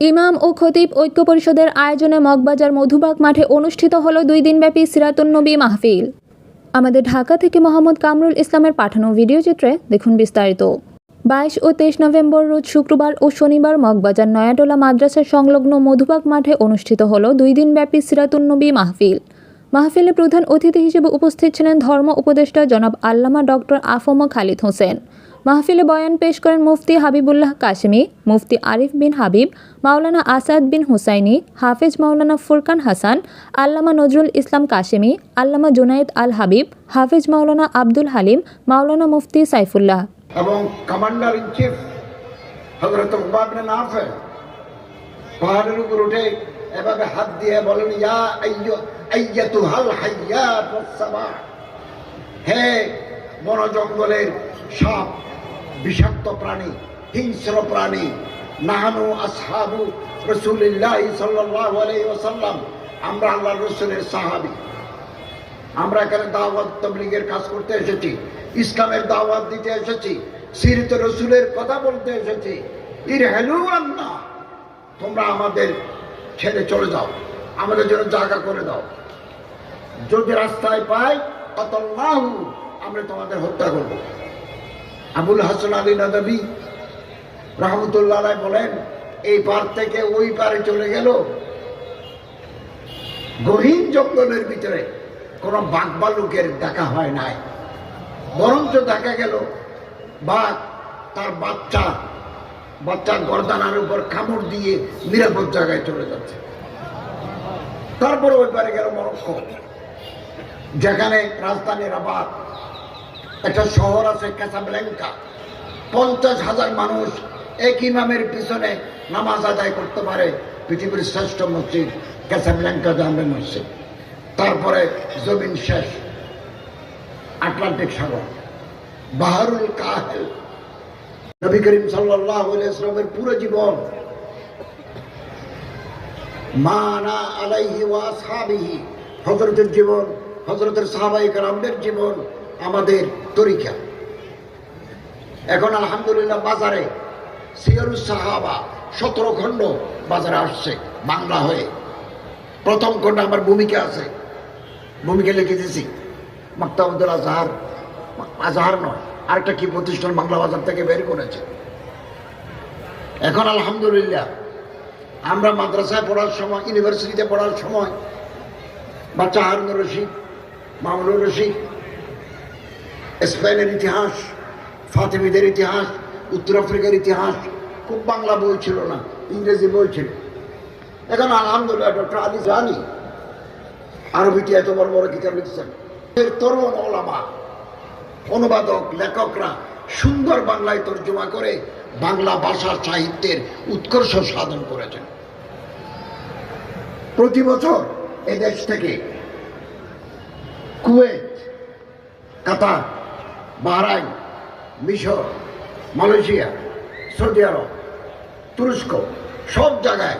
ইমাম ও খতিব ঐক্য পরিষদের আয়োজনে মগবাজার মধুবাগ মাঠে অনুষ্ঠিত হলো দুই দিনব্যাপী সিরাতুন্নবী মাহফিল। আমাদের ঢাকা থেকে মোহাম্মদ কামরুল ইসলামের পাঠানো ভিডিও চিত্রে দেখুন বিস্তারিত। বাইশ ও তেইশ নভেম্বর রোজ শুক্রবার ও শনিবার মগবাজার নয়াটোলা মাদ্রাসার সংলগ্ন মধুবাগ মাঠে অনুষ্ঠিত হল দুই দিনব্যাপী সিরাতুন্নবী মাহফিল। মাহফিলে প্রধান অতিথি হিসেবে উপস্থিত ছিলেন ধর্ম উপদেষ্টা জনাব আল্লামা ডক্টর আফম খালিদ হোসেন। মাহফিলে বয়ান পেশ করেন মুফতি হাবিবুল্লাহ কাশমি, মুফতি আরিফ বিন হাবিব, মাওলানা আসাদ বিন হুসাইনি, হাফেজ মাওলানা ফুরকান হাসান, আল্লামা নজরুল ইসলাম কাশেমি, আল্লামা জুনায়েদ আল হাবিব, হাফেজ মাওলানা আব্দুল হালিম, মাওলানা মুফতি সাইফুল্লাহ। এবং কমান্ডার ইন চিফ হজরত পাহাড়ের উপর উঠে এভাবে হাত দিয়ে বলেন, ইয়া আইয়াতু হাল হাইয়াত হে বন জঙ্গলের সাপ বিষাক্ত প্রাণী, হিংস্র প্রাণী নাহানু আসহাবু রসুলিল্লাহ সাল্লাল্লাহু আলাইহি ওয়াসাল্লাম, আমরা আল্লাহর রসুলের সাহাবি। আমরা এখানে দাওয়াত তবলিগের কাজ করতে এসেছি, ইসলামের দাওয়াত দিতে এসেছি, সিরিত রসুলের কথা বলতে এসেছি। ইর হেলু আন্না, তোমরা আমাদের ছেড়ে চলে যাও, আমাদের জন্য জায়গা করে দাও। যদি রাস্তায় পাই অতল্লাহু আমরা তোমাদের হত্যা করব। আবুল হাসান আলী নদী রহমতুল্লাহ বলেন, এই পার থেকে ওই পারে চলে গেল। গহীন জঙ্গলের ভিতরে কোনো বাঘ বালুকের দেখা হয় নাই। বরঞ্চ দেখা গেল, বাঘ তার বাচ্চা বাচ্চার গর্দানার উপর কামড় দিয়ে নিরাপদ জায়গায় চলে যাচ্ছে। তারপরে ওই পারে গেল মরক্কো, যেখানে রাজধানী রাবাত একটা শহর আছে ক্যাসাব্ল্যাঙ্কা পঞ্চাশ হাজার মানুষ এক ইমামের পিছনে নামাজ আদায় করতে পারে পৃথিবীর শ্রেষ্ঠ মসজিদ ক্যাসাব্ল্যাঙ্কা জামে মসজিদ। তারপরে জমিন শেষ, আটলান্টিক সাগর, বাহারুল কাহেল। নবী করিম সাল্লাহ পুরো জীবন মানা আলাইহি ওয়া হজরতের জীবন হজরতের সাহাবাই কালামদের জীবন আমাদের তরিকা। এখন আলহামদুলিল্লাহ বাজারে সিয়ারুস সাহাবা সতেরো খণ্ড বাজারে আসছে বাংলা হয়ে। প্রথম খণ্ড আমার ভূমিকা আছে। ভূমিকা লিখে দিয়েছি মাক্তাবুদ্দুল আজহার আজহার নয়, আরেকটা কি প্রতিষ্ঠান বাংলা বাজার থেকে বের করেছে। এখন আলহামদুলিল্লাহ আমরা মাদ্রাসায় পড়ার সময়, ইউনিভার্সিটিতে পড়ার সময় বাচ্চা হারুন রশিদ, মামুনুর রশিদ স্পেনের ইতিহাস, ফাতেমিদের ইতিহাস, উত্তর আফ্রিকার ইতিহাস, খুব বাংলা বই ছিল না, ইংরেজি বই ছিল এখন আলহামদুলিল্লাহ ডক্টর আলী জানি আরবিতে এত বড় বড় কিতাব লিখছেন। এর তরুণ ওলামা, অনুবাদক, লেখকরা সুন্দর বাংলায় তর্জমা করে বাংলা ভাষা সাহিত্যের উৎকর্ষ সাধন করেছেন। প্রতি বছর এদেশ থেকে কুয়েত, কাতার বাহরাইন, মিশর, মালয়েশিয়া, সৌদি আরব, তুরস্ক, সব জায়গায়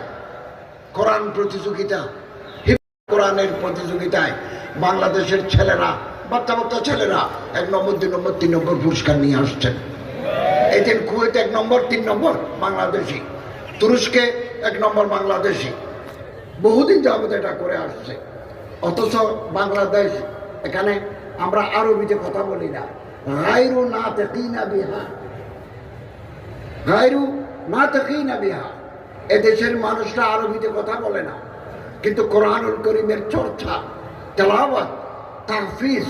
কোরআন প্রতিযোগিতা কোরআনের প্রতিযোগিতায় বাংলাদেশের ছেলেরা বাচ্চা বাচ্চা ছেলেরা এক নম্বর, দুই নম্বর, তিন নম্বর পুরস্কার নিয়ে আসছেন। এদিন কুয়েত এক নম্বর, তিন নম্বর বাংলাদেশি, তুরস্কে এক নম্বর বাংলাদেশি। বহুদিন যাবত এটা করে আসছে। অথচ বাংলাদেশ, এখানে আমরা আরবিতে কথা বলি না। গাইরু না তেকিনা বিহা গাইরু না তেকিনা বিহা এদেশের মানুষরা আরবিতে কথা বলে না। কিন্তু কোরআনুল করিমের চর্চা, তেলাওয়াত তাহফিজ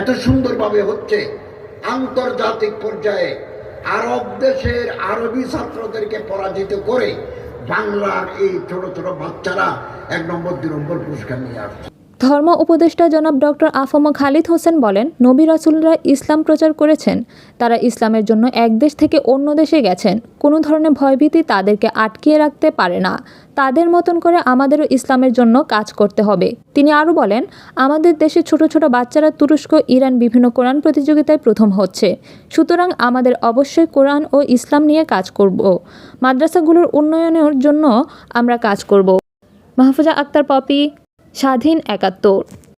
এত সুন্দরভাবে হচ্ছে। আন্তর্জাতিক পর্যায়ে আরব দেশের আরবি ছাত্রদেরকে পরাজিত করে বাংলার এই ছোট ছোট বাচ্চারা এক নম্বর, দুই নম্বর পুরস্কার নিয়ে আসছে। ধর্ম উপদেষ্টা জনাব ডক্টর আফম খালিদ হোসেন বলেন, নবী রাসুলরা ইসলাম প্রচার করেছেন, তারা ইসলামের জন্য এক দেশ থেকে অন্য দেশে গেছেন, কোনো ধরনের ভয়ভীতি তাদেরকে আটকিয়ে রাখতে পারে না। তাদের মতন করে আমাদেরও ইসলামের জন্য কাজ করতে হবে। তিনি আরও বলেন, আমাদের দেশে ছোট ছোট বাচ্চারা তুরস্ক, ইরান, বিভিন্ন কোরআন প্রতিযোগিতায় প্রথম হচ্ছে। সুতরাং আমাদের অবশ্যই কোরআন ও ইসলাম নিয়ে কাজ করব। মাদ্রাসাগুলোর উন্নয়নের জন্য আমরা কাজ করব। মাহফুজা আক্তার, পপি স্বাধীন একাত্তর।